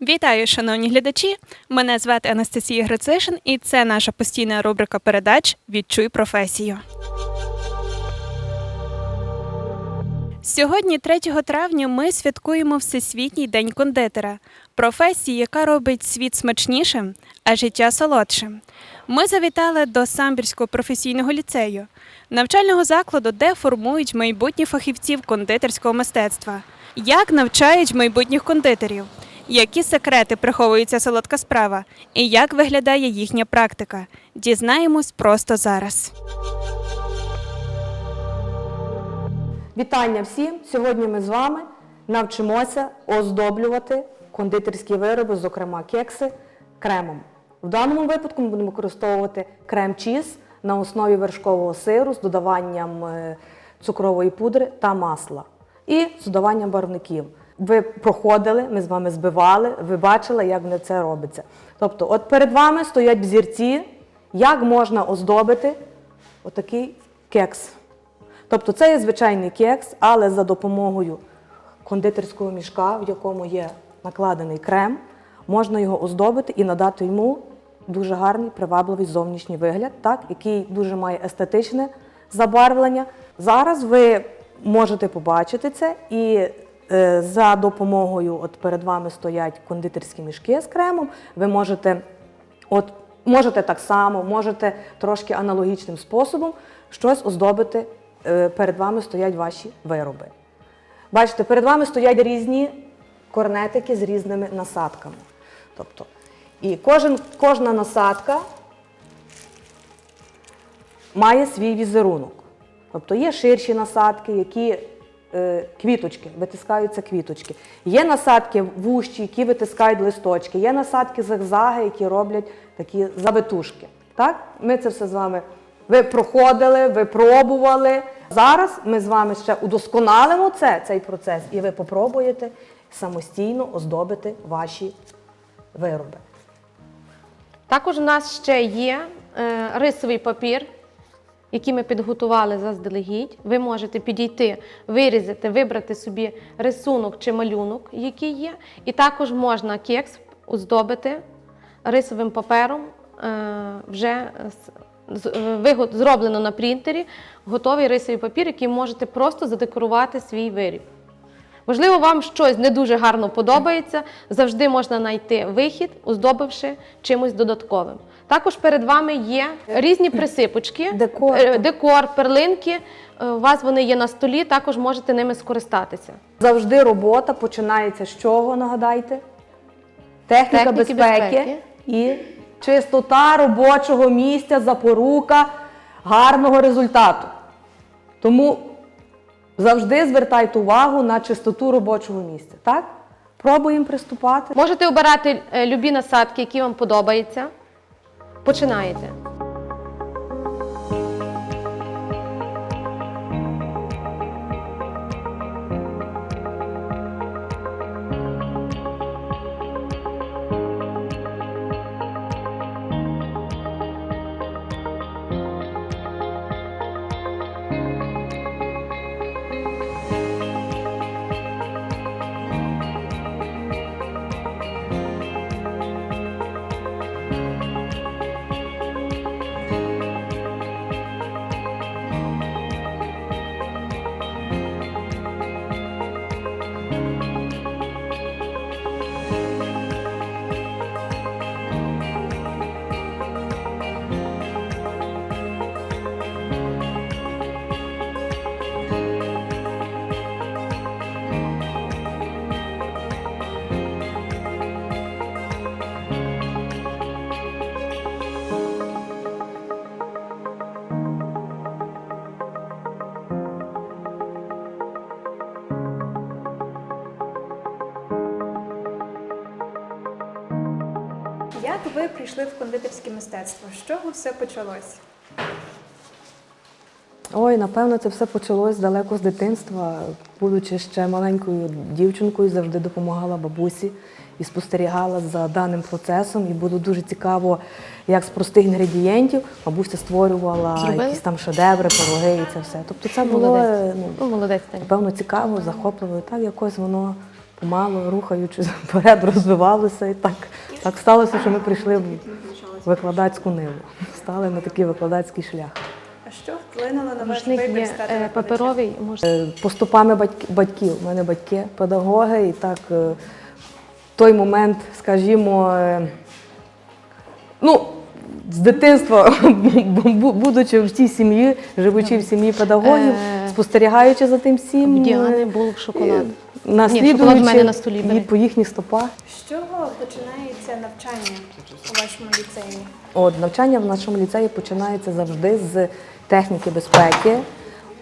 Вітаю, шановні глядачі! Мене звати Анастасія Грицишин, і це наша постійна рубрика передач Відчуй професію. Сьогодні, 3 травня, ми святкуємо Всесвітній день кондитера, професії, яка робить світ смачнішим, а життя солодшим. Ми завітали до Самбірського професійного ліцею, навчального закладу, де формують майбутніх фахівців кондитерського мистецтва. Як навчають майбутніх кондитерів? Які секрети приховується солодка справа, і як виглядає їхня практика? Дізнаємось просто зараз. Вітання всім! Сьогодні ми з вами навчимося оздоблювати кондитерські вироби, зокрема кекси, кремом. В даному випадку ми будемо використовувати крем-чіз на основі вершкового сиру з додаванням е, цукрової пудри та масла і з додаванням барвників. Ви проходили, ми з вами збивали, ви бачили, як воно це робиться. Тобто, от перед вами стоять взірці, як можна оздобити отакий кекс. Тобто це є звичайний кекс, але за допомогою кондитерського мішка, в якому є накладений крем, можна його оздобити і надати йому дуже гарний привабливий зовнішній вигляд, так, який дуже має естетичне забарвлення. Зараз ви можете побачити це і е, за допомогою, от перед вами стоять кондитерські мішки з кремом, ви можете От можете так само, можете трошки аналогічним способом щось оздобити. Е, Перед вами стоять ваші вироби. Бачите, перед вами стоять різні корнетики з різними насадками. Тобто, і кожен, кожна насадка має свій візерунок. Тобто є ширші насадки, які е, квіточки, витискаються квіточки. Є насадки вущі, які витискають листочки, є насадки зигзаги, які роблять такі завитушки. Так? Ми це все з вами ви проходили, ви пробували. Зараз ми з вами ще удосконалимо це, цей процес, і ви попробуєте самостійно оздобити ваші вироби. Також у нас ще є е, рисовий папір, який ми підготували заздалегідь. Ви можете підійти, вирізати, вибрати собі рисунок чи малюнок, який є. І також можна кекс оздобити рисовим папером, е, вже з- зроблено на принтері, готовий рисовий папір, який можете просто задекорувати свій виріб. Можливо, вам щось не дуже гарно подобається, завжди можна знайти вихід, оздобивши чимось додатковим. Також перед вами є різні присипочки, Декор. е, декор, перлинки. Е, У вас вони є на столі, також можете ними скористатися. Завжди робота починається з чого, нагадайте? Техніка Техніки безпеки, безпеки. і чистота робочого місця, запорука гарного результату. Тому завжди звертайте увагу на чистоту робочого місця. Так? Пробуємо приступати. Можете обирати е, любі насадки, які вам подобаються. Починаєте. Як ви прийшли в кондитерське мистецтво? З чого все почалось? Ой, напевно, це все почалось далеко з дитинства. Будучи ще маленькою дівчинкою, завжди допомагала бабусі і спостерігала за даним процесом. І було дуже цікаво, як з простих інгредієнтів бабуся створювала Зробили? якісь там шедеври, пироги і це все. Тобто це було ну, молодець напевно цікаво, захопливо. І так якось воно помало рухаючись вперед, розвивалося. І так, так сталося, що ми прийшли в викладацьку ниву. Стали на такий викладацький шлях. А що вплинуло на ваш вибір є стати е, викладачем? паперовий, може. Е, Поступами батьк- батьків. У мене батьки педагоги, і так е, в той момент, скажімо, ну, з дитинства, будучи в цій сім'ї, живучи в сім'ї педагогів, Е, споскостерігаючи за тим всім, В Діани був шоколад. наслідуючи шоколад в мене на столі, бери. і по їхніх стопах. З чого починається навчання у вашому ліцеї? От, навчання в нашому ліцеї починається завжди з техніки безпеки,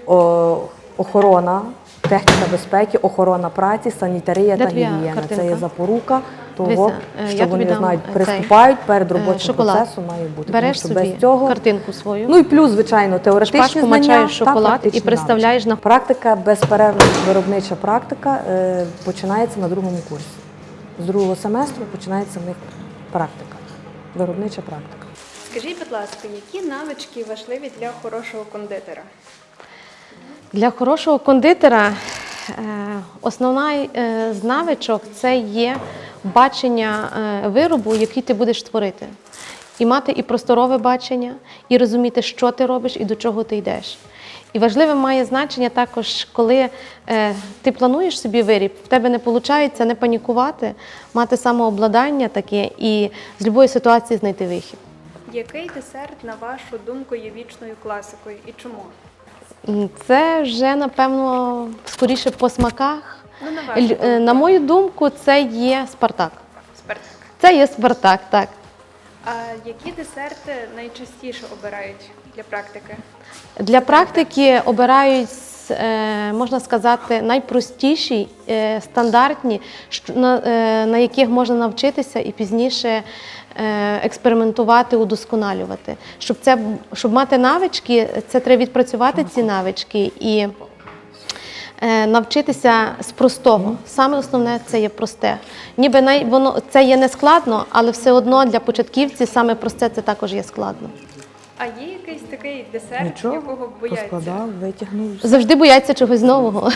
о, охорона, техніка безпеки, охорона праці, санітарія Де та твоя гігієна. Це картинка? є запорука того, Дивися, е, що я тобі вони дам, знають, е, приступають перед Е, робочим шоколад. процесом має бути. Береш тому що собі без цього картинку свою. Ну і плюс, звичайно, теоретичні Шпажку знання мачаєш та шоколад і практичні представляєш навички. на- Практика, безперервна виробнича практика е, починається на другому курсі. З другого семестру починається в них практика, виробнича практика. Скажіть, будь ласка, які навички важливі для хорошого кондитера? Для хорошого кондитера е, основна е, з навичок це є бачення е, виробу, який ти будеш творити. І мати і просторове бачення, і розуміти, що ти робиш і до чого ти йдеш. І важливим має значення також, коли е, ти плануєш собі виріб, в тебе не виходить не панікувати, мати самообладання таке і з будь-якої ситуації знайти вихід. Який десерт, на вашу думку, є вічною класикою і чому? Це вже, напевно, скоріше по смаках. Ну, на вашу е, думку. На мою думку, це є Спартак. Спартак. Це є Спартак, так. А які десерти найчастіше обирають для практики? Для практики обирають, е, можна сказати, найпростіші, е, стандартні, на, яких можна навчитися і пізніше експериментувати, удосконалювати. Щоб, це, щоб мати навички, це треба відпрацювати ці навички і навчитися з простого. Саме основне це є просте. Ніби най, воно це є не складно, але все одно для початківців саме просте це також є складно. А є якийсь такий десерт, Нічого, якого бояться? поскладав, витягнув, Завжди бояться чогось нового.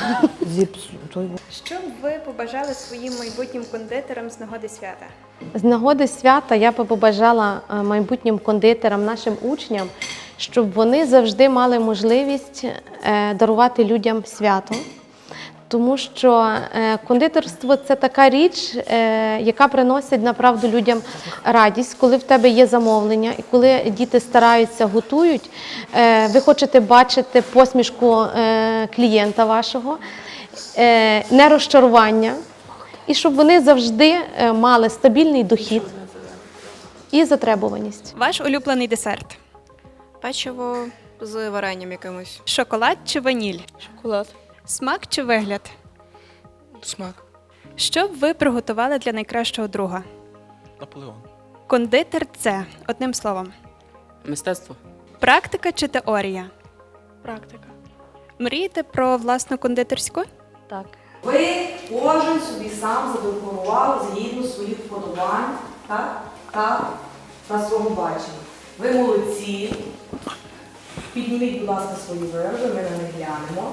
Що б ви побажали своїм майбутнім кондитерам з нагоди свята? З нагоди свята я би побажала е, майбутнім кондитерам, нашим учням, щоб вони завжди мали можливість е, дарувати людям свято. Тому що е, кондитерство це така річ, е, яка приносить направду людям радість, коли в тебе є замовлення, і коли діти стараються, готують, ви хочете бачити посмішку клієнта вашого, не розчарування, і щоб вони завжди мали стабільний дохід і затребуваність. Ваш улюблений десерт? Печиво з варенням якимось. Шоколад чи ваніль? Шоколад. Смак чи вигляд? Смак. Що б ви приготували для найкращого друга? Наполеон. Кондитер це одним словом. Мистецтво. Практика чи теорія? Практика. Мрієте про власну кондитерську? Так. Ви кожен собі сам задекорував згідно своїх вподобань так? та на свого бачення. Ви молодці. Підніміть, будь ласка, свої вироби, ми на них глянемо.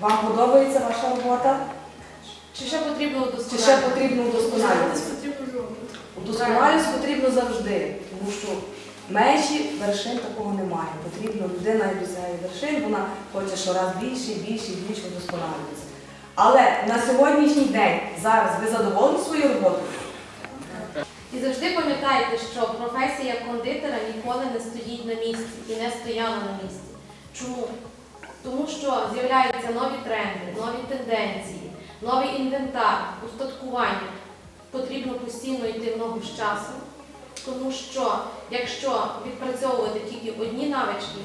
Вам подобається ваша робота? Чи ще потрібно Чи ще потрібно удосконалюватися? Удосконалюватися потрібно завжди, тому що межі вершин такого немає. Потрібно людина і досягає вершин, вона хоче щораз більше, і більше і більше удосконалюватися. Але на сьогоднішній день зараз ви задоволені своєю роботою? І завжди пам'ятайте, що професія кондитера ніколи не стоїть на місці і не стояла на місці. Чому? Тому що з'являються нові тренди, нові тенденції, новий інвентар, устаткування. Потрібно постійно йти в ногу з часом, тому що якщо відпрацьовувати тільки одні навички,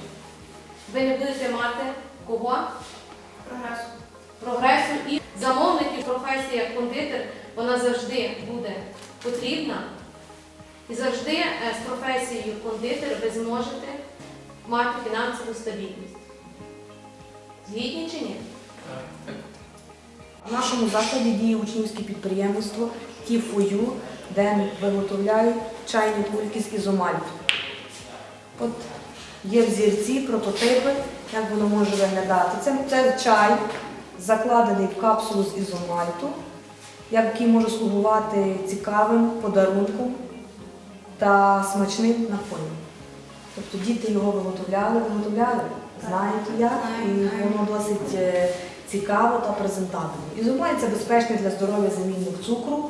ви не будете мати кого? Прогресу. Прогресу і замовників професія кондитер, вона завжди буде потрібна. І завжди е, з професією кондитер ви зможете мати фінансову стабільність. Згідні чи ні? В нашому закладі діє учнівське підприємство Ті4U, де виготовляють чайні кульки з ізомальту. От є взірці, прототипи, як воно може виглядати. Це, це чай, закладений в капсулу з ізомальту, який може слугувати цікавим подарунком та смачним напоєм. Тобто діти його виготовляли, виготовляли, знають як, і воно досить е, цікаво та презентабельно. Ізомаль це безпечний для здоров'я замінник цукру,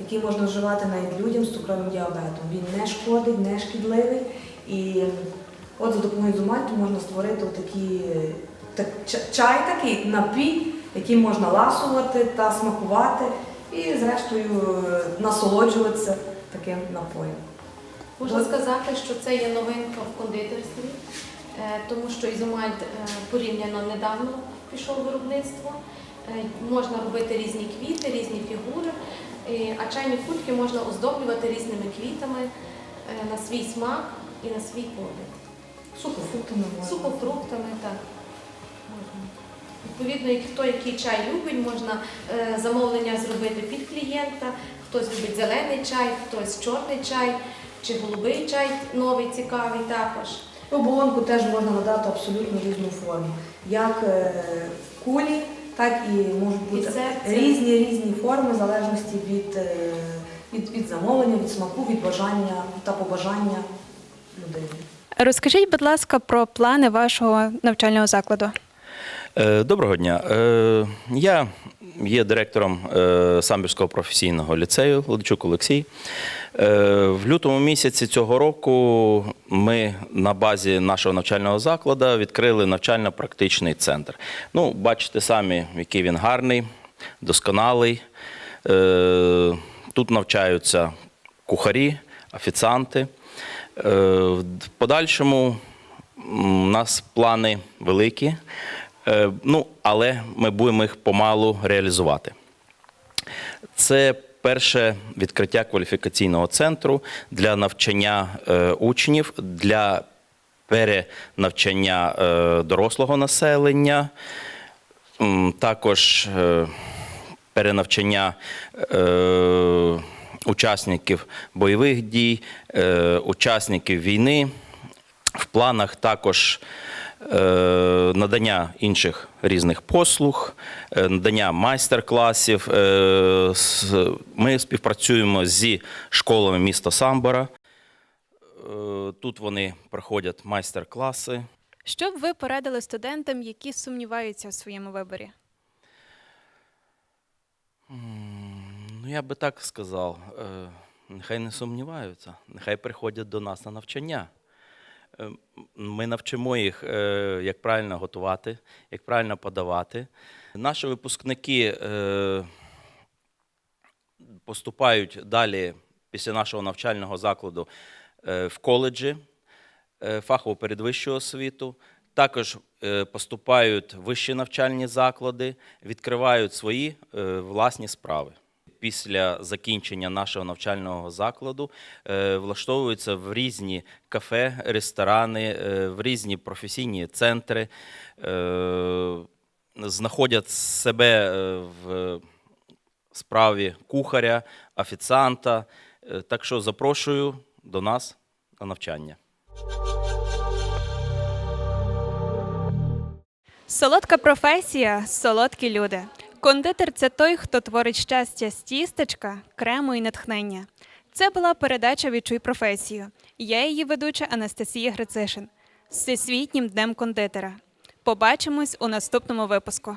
який можна вживати навіть людям з цукровим діабетом. Він не шкодить, не шкідливий. І от за допомогою ізомальту можна створити такий так, чай такий, напій, який можна ласувати та смакувати, і зрештою насолоджуватися таким напоєм. Можна сказати, що це є новинка в кондитерстві, е, тому що ізомальт е, порівняно недавно пішов в виробництво. Е, Можна робити різні квіти, різні фігури, а чайні кульки можна оздоблювати різними квітами на свій смак і на свій погляд. Сухофруктами. Сухофруктами, так. Можна. Відповідно, як хто який чай любить, можна е, замовлення зробити під клієнта. Хтось любить зелений чай, хтось чорний чай чи голубий чай новий, цікавий також. Оболонку теж можна надати абсолютно різну форму. Як е, кулі, так і можуть бути різні різні форми в залежності від, е, від, від замовлення, від смаку, від бажання та побажання людини. Розкажіть, будь ласка, про плани вашого навчального закладу. Е, Доброго дня. Е, Я є директором е, Самбірського професійного ліцею Лодичук Олексій. В лютому місяці цього року ми на базі нашого навчального закладу відкрили навчально-практичний центр. Ну, бачите самі, який він гарний, досконалий. Тут навчаються кухарі, офіціанти. В подальшому у нас плани великі, ну, але ми будемо їх помалу реалізувати. Це перше відкриття кваліфікаційного центру для навчання е, учнів, для перенавчання е, дорослого населення, також е, перенавчання е, учасників бойових дій, е, учасників війни. В планах також е, надання інших різних послуг, е, надання майстер-класів. Е, Ми співпрацюємо зі школами міста Самбора. Е, Тут вони проходять майстер-класи. Що б ви порадили студентам, які сумніваються у своєму виборі? Ну, я би так сказав, нехай не сумніваються, нехай приходять до нас на навчання. Е, м, Ми навчимо їх, е, як правильно готувати, як правильно подавати. Наші випускники е, поступають далі після нашого навчального закладу е, в коледжі, фахово передвищу освіту. Також поступають в вищі навчальні заклади, відкривають свої власні справи. Після закінчення нашого навчального закладу е, влаштовуються в різні кафе, ресторани, е, в різні професійні центри, е, знаходять себе в справі кухаря, офіціанта. Так що запрошую до нас на навчання. Солодка професія, солодкі люди. Кондитер це той, хто творить щастя з тістечка, крему і натхнення. Це була передача Відчуй професію. Я її ведуча Анастасія Грицишин з Всесвітнім днем кондитера. Побачимось у наступному випуску.